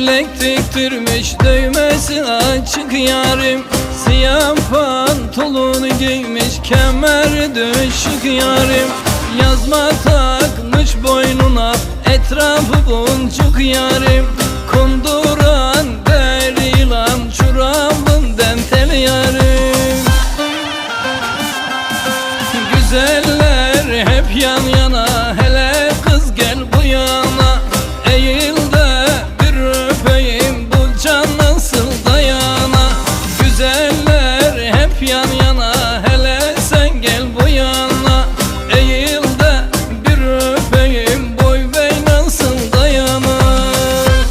gömlek diktirmiş düğmesi açık yarim. Siyah pantolonu giymiş kemeri düşük yarim. Yazma takmış boynuna etrafı boncuk yarim. Kunduran der ilan çorabın dentel yarim. Güzel